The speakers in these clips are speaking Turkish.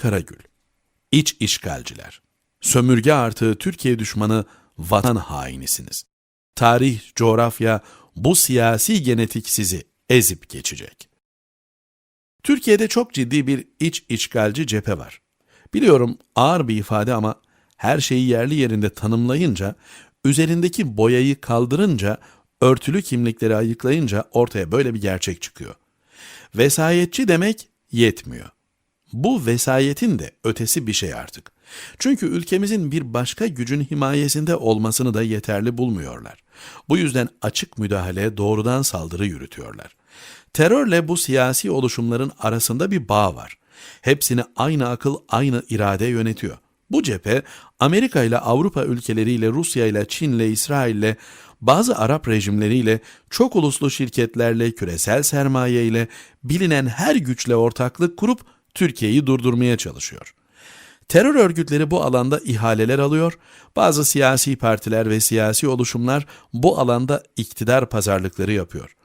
Karagül, İç işgalciler, sömürge artı Türkiye düşmanı vatan hainisiniz. Tarih, coğrafya, bu siyasi genetik sizi ezip geçecek. Türkiye'de çok ciddi bir iç işgalci cephe var. Biliyorum ağır bir ifade ama her şeyi yerli yerinde tanımlayınca, üzerindeki boyayı kaldırınca, örtülü kimlikleri ayıklayınca ortaya böyle bir gerçek çıkıyor. Vesayetçi demek yetmiyor. Bu vesayetin de ötesi bir şey artık. Çünkü ülkemizin bir başka gücün himayesinde olmasını da yeterli bulmuyorlar. Bu yüzden açık müdahale, doğrudan saldırı yürütüyorlar. Terörle bu siyasi oluşumların arasında bir bağ var. Hepsini aynı akıl, aynı irade yönetiyor. Bu cephe Amerika ile Avrupa ülkeleriyle, Rusya ile, Çin ile, İsrail ile, bazı Arap rejimleriyle, çok uluslu şirketlerle, küresel sermaye ile, bilinen her güçle ortaklık kurup Türkiye'yi durdurmaya çalışıyor. Terör örgütleri bu alanda ihaleler alıyor, bazı siyasi partiler ve siyasi oluşumlar bu alanda iktidar pazarlıkları yapıyor.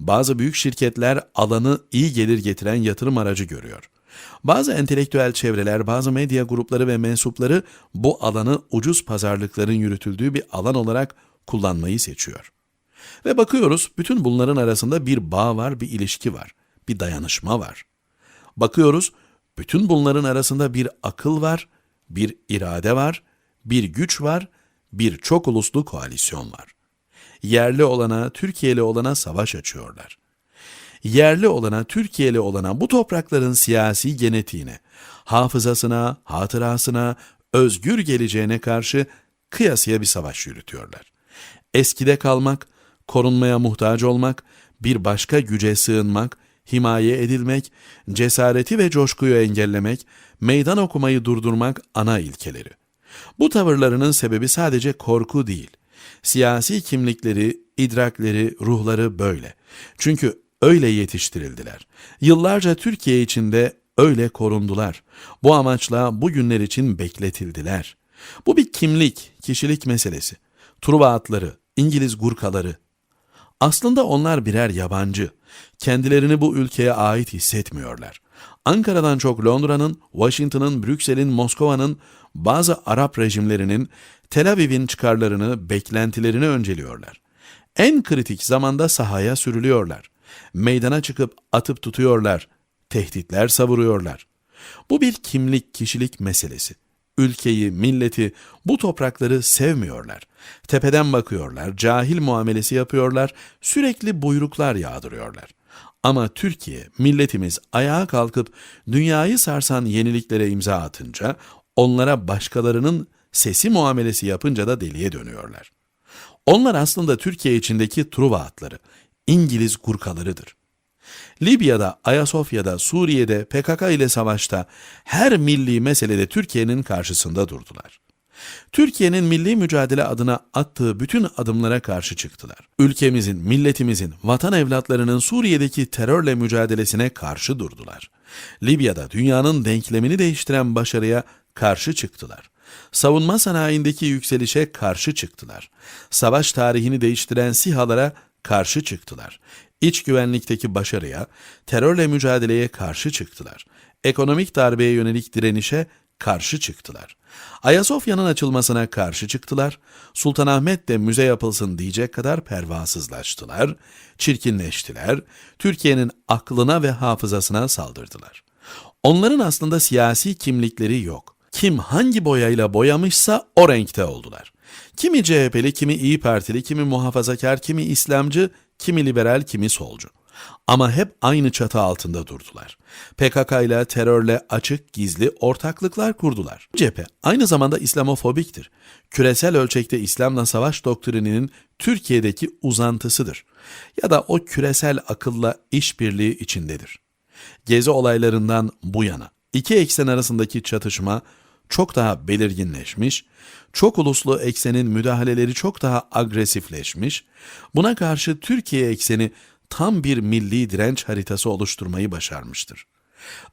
Bazı büyük şirketler alanı iyi gelir getiren yatırım aracı görüyor. Bazı entelektüel çevreler, bazı medya grupları ve mensupları bu alanı ucuz pazarlıkların yürütüldüğü bir alan olarak kullanmayı seçiyor. Ve bakıyoruz bütün bunların arasında bir bağ var, bir ilişki var, bir dayanışma var. Bakıyoruz bütün bunların arasında bir akıl var, bir irade var, bir güç var, bir çok uluslu koalisyon var. Yerli olana, Türkiye'li olana savaş açıyorlar. Yerli olana, Türkiye'li olana bu toprakların siyasi genetiğine, hafızasına, hatırasına, özgür geleceğine karşı kıyasıya bir savaş yürütüyorlar. Eskide kalmak, korunmaya muhtaç olmak, bir başka güce sığınmak, himaye edilmek, cesareti ve coşkuyu engellemek, meydan okumayı durdurmak ana ilkeleri. Bu tavırlarının sebebi sadece korku değil. Siyasi kimlikleri, idrakleri, ruhları böyle. Çünkü öyle yetiştirildiler. Yıllarca Türkiye içinde öyle korundular. Bu amaçla bu günler için bekletildiler. Bu bir kimlik, kişilik meselesi. Truva atları, İngiliz gurkaları. Aslında onlar birer yabancı. Kendilerini bu ülkeye ait hissetmiyorlar. Ankara'dan çok Londra'nın, Washington'ın, Brüksel'in, Moskova'nın, bazı Arap rejimlerinin, Tel Aviv'in çıkarlarını, beklentilerini önceliyorlar. En kritik zamanda sahaya sürülüyorlar. Meydana çıkıp atıp tutuyorlar. Tehditler savuruyorlar. Bu bir kimlik, kişilik meselesi. Ülkeyi, milleti, bu toprakları sevmiyorlar. Tepeden bakıyorlar, cahil muamelesi yapıyorlar, sürekli buyruklar yağdırıyorlar. Ama Türkiye, milletimiz ayağa kalkıp dünyayı sarsan yeniliklere imza atınca, onlara başkalarının sesi muamelesi yapınca da deliye dönüyorlar. Onlar aslında Türkiye içindeki Truva atları, İngiliz gurkalarıdır. Libya'da, Ayasofya'da, Suriye'de, PKK ile savaşta her milli meselede Türkiye'nin karşısında durdular. Türkiye'nin milli mücadele adına attığı bütün adımlara karşı çıktılar. Ülkemizin, milletimizin, vatan evlatlarının Suriye'deki terörle mücadelesine karşı durdular. Libya'da dünyanın denklemini değiştiren başarıya karşı çıktılar. Savunma sanayindeki yükselişe karşı çıktılar. Savaş tarihini değiştiren sihalara karşı çıktılar. İç güvenlikteki başarıya, terörle mücadeleye karşı çıktılar. Ekonomik darbeye yönelik direnişe karşı çıktılar. Ayasofya'nın açılmasına karşı çıktılar. Sultanahmet de müze yapılsın diyecek kadar pervasızlaştılar, çirkinleştiler, Türkiye'nin aklına ve hafızasına saldırdılar. Onların aslında siyasi kimlikleri yok. Kim hangi boyayla boyamışsa o renkte oldular. Kimi CHP'li, kimi İyi Partili, kimi muhafazakar, kimi İslamcı, kimi liberal, kimi solcu. Ama hep aynı çatı altında durdular. PKK ile terörle açık gizli ortaklıklar kurdular. Cephe aynı zamanda İslamofobiktir. Küresel ölçekte İslam'la savaş doktrininin Türkiye'deki uzantısıdır. Ya da o küresel akılla işbirliği içindedir. Gezi olaylarından bu yana iki eksen arasındaki çatışma çok daha belirginleşmiş, çok uluslu eksenin müdahaleleri çok daha agresifleşmiş, buna karşı Türkiye ekseni tam bir milli direnç haritası oluşturmayı başarmıştır.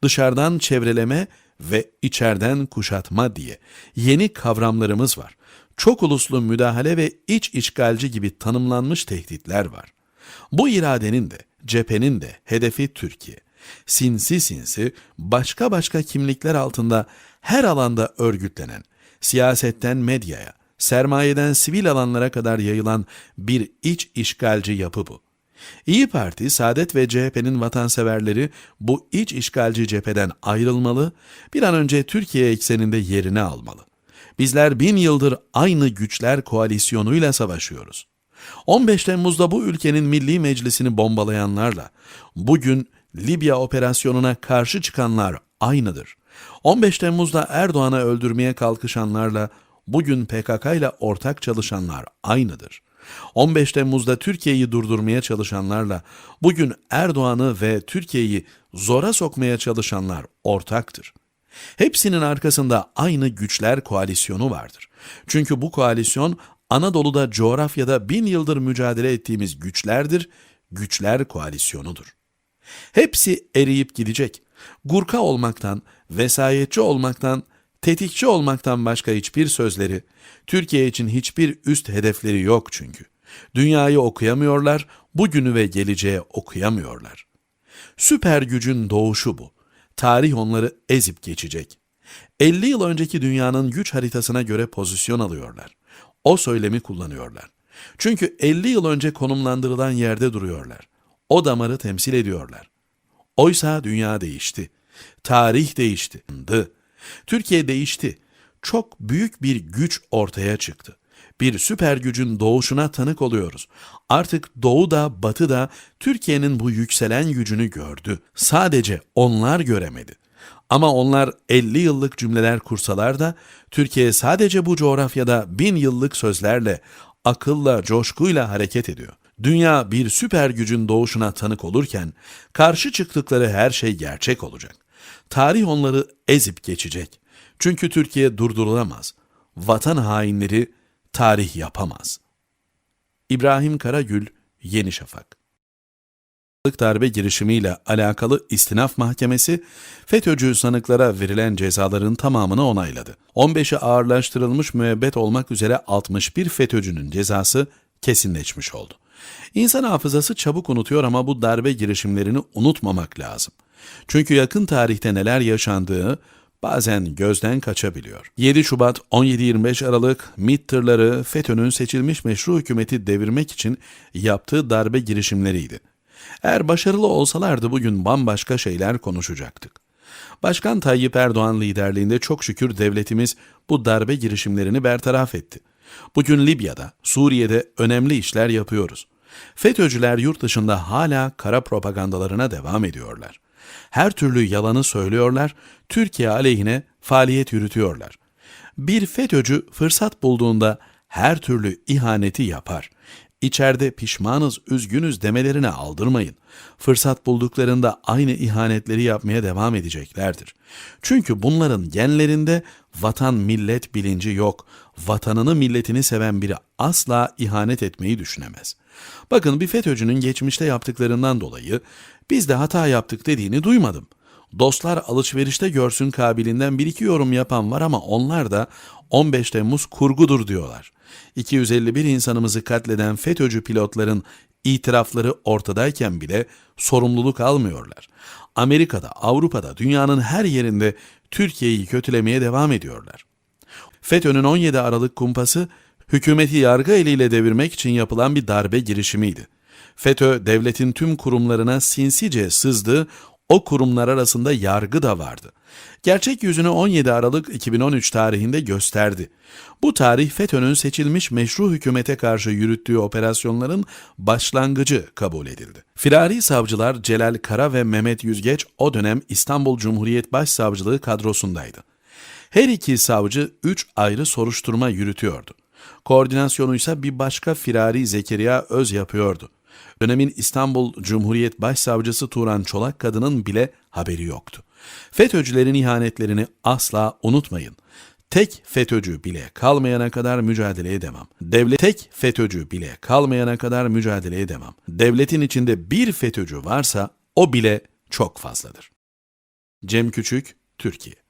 Dışarıdan çevreleme ve içeriden kuşatma diye yeni kavramlarımız var. Çok uluslu müdahale ve iç işgalci gibi tanımlanmış tehditler var. Bu iradenin de, cephenin de hedefi Türkiye. Sinsi sinsi, başka başka kimlikler altında her alanda örgütlenen, siyasetten medyaya, sermayeden sivil alanlara kadar yayılan bir iç işgalci yapı bu. İyi Parti, Saadet ve CHP'nin vatanseverleri bu iç işgalci cepheden ayrılmalı, bir an önce Türkiye ekseninde yerini almalı. Bizler bin yıldır aynı güçler koalisyonuyla savaşıyoruz. 15 Temmuz'da bu ülkenin milli meclisini bombalayanlarla bugün Libya operasyonuna karşı çıkanlar aynıdır. 15 Temmuz'da Erdoğan'ı öldürmeye kalkışanlarla bugün PKK ile ortak çalışanlar aynıdır. 15 Temmuz'da Türkiye'yi durdurmaya çalışanlarla bugün Erdoğan'ı ve Türkiye'yi zora sokmaya çalışanlar ortaktır. Hepsinin arkasında aynı güçler koalisyonu vardır. Çünkü bu koalisyon Anadolu'da coğrafyada bin yıldır mücadele ettiğimiz güçlerdir, güçler koalisyonudur. Hepsi eriyip gidecek. Gurka olmaktan, vesayetçi olmaktan, tetikçi olmaktan başka hiçbir sözleri, Türkiye için hiçbir üst hedefleri yok çünkü. Dünyayı okuyamıyorlar, bugünü ve geleceği okuyamıyorlar. Süper gücün doğuşu bu. Tarih onları ezip geçecek. 50 yıl önceki dünyanın güç haritasına göre pozisyon alıyorlar. O söylemi kullanıyorlar. Çünkü 50 yıl önce konumlandırılan yerde duruyorlar. O damarı temsil ediyorlar. Oysa dünya değişti. Tarih değişti. Türkiye değişti. Çok büyük bir güç ortaya çıktı. Bir süper gücün doğuşuna tanık oluyoruz. Artık Doğu da Batı da Türkiye'nin bu yükselen gücünü gördü. Sadece onlar göremedi. Ama onlar 50 yıllık cümleler kursalar da Türkiye sadece bu coğrafyada bin yıllık sözlerle, akılla, coşkuyla hareket ediyor. Dünya bir süper gücün doğuşuna tanık olurken karşı çıktıkları her şey gerçek olacak. Tarih onları ezip geçecek. Çünkü Türkiye durdurulamaz. Vatan hainleri tarih yapamaz. İbrahim Karagül, Yeni Şafak darbe girişimiyle alakalı istinaf mahkemesi FETÖ'cü sanıklara verilen cezaların tamamını onayladı. 15'i ağırlaştırılmış müebbet olmak üzere 61 FETÖ'cünün cezası kesinleşmiş oldu. İnsan hafızası çabuk unutuyor ama bu darbe girişimlerini unutmamak lazım. Çünkü yakın tarihte neler yaşandığı bazen gözden kaçabiliyor. 7 Şubat 17-25 Aralık MİT tırları FETÖ'nün seçilmiş meşru hükümeti devirmek için yaptığı darbe girişimleriydi. Eğer başarılı olsalardı bugün bambaşka şeyler konuşacaktık. Başkan Tayyip Erdoğan liderliğinde çok şükür devletimiz bu darbe girişimlerini bertaraf etti. Bugün Libya'da, Suriye'de önemli işler yapıyoruz. FETÖ'cüler yurt dışında hala kara propagandalarına devam ediyorlar. Her türlü yalanı söylüyorlar, Türkiye aleyhine faaliyet yürütüyorlar. Bir FETÖ'cü fırsat bulduğunda her türlü ihaneti yapar. İçeride pişmanız, üzgünüz demelerine aldırmayın. Fırsat bulduklarında aynı ihanetleri yapmaya devam edeceklerdir. Çünkü bunların genlerinde vatan millet bilinci yok. Vatanını milletini seven biri asla ihanet etmeyi düşünemez. Bakın bir FETÖ'cünün geçmişte yaptıklarından dolayı biz de hata yaptık dediğini duymadım. Dostlar alışverişte görsün kabilinden bir iki yorum yapan var ama onlar da 15 Temmuz kurgudur diyorlar. 251 insanımızı katleden FETÖ'cü pilotların itirafları ortadayken bile sorumluluk almıyorlar. Amerika'da, Avrupa'da, dünyanın her yerinde Türkiye'yi kötülemeye devam ediyorlar. FETÖ'nün 17 Aralık kumpası hükümeti yargı eliyle devirmek için yapılan bir darbe girişimiydi. FETÖ devletin tüm kurumlarına sinsice sızdı, o kurumlar arasında yargı da vardı. Gerçek yüzünü 17 Aralık 2013 tarihinde gösterdi. Bu tarih FETÖ'nün seçilmiş meşru hükümete karşı yürüttüğü operasyonların başlangıcı kabul edildi. Firari savcılar Celal Kara ve Mehmet Yüzgeç o dönem İstanbul Cumhuriyet Başsavcılığı kadrosundaydı. Her iki savcı üç ayrı soruşturma yürütüyordu. Koordinasyonu ise bir başka Firari Zekeriya Öz yapıyordu. Dönemin İstanbul Cumhuriyet Başsavcısı Turan Çolak kadının bile haberi yoktu. FETÖ'cülerin ihanetlerini asla unutmayın. Tek FETÖ'cü bile kalmayana kadar mücadeleye devam. Devlet tek FETÖ'cü bile kalmayana kadar mücadeleye devam. Devletin içinde bir FETÖ'cü varsa o bile çok fazladır. Cem Küçük, Türkiye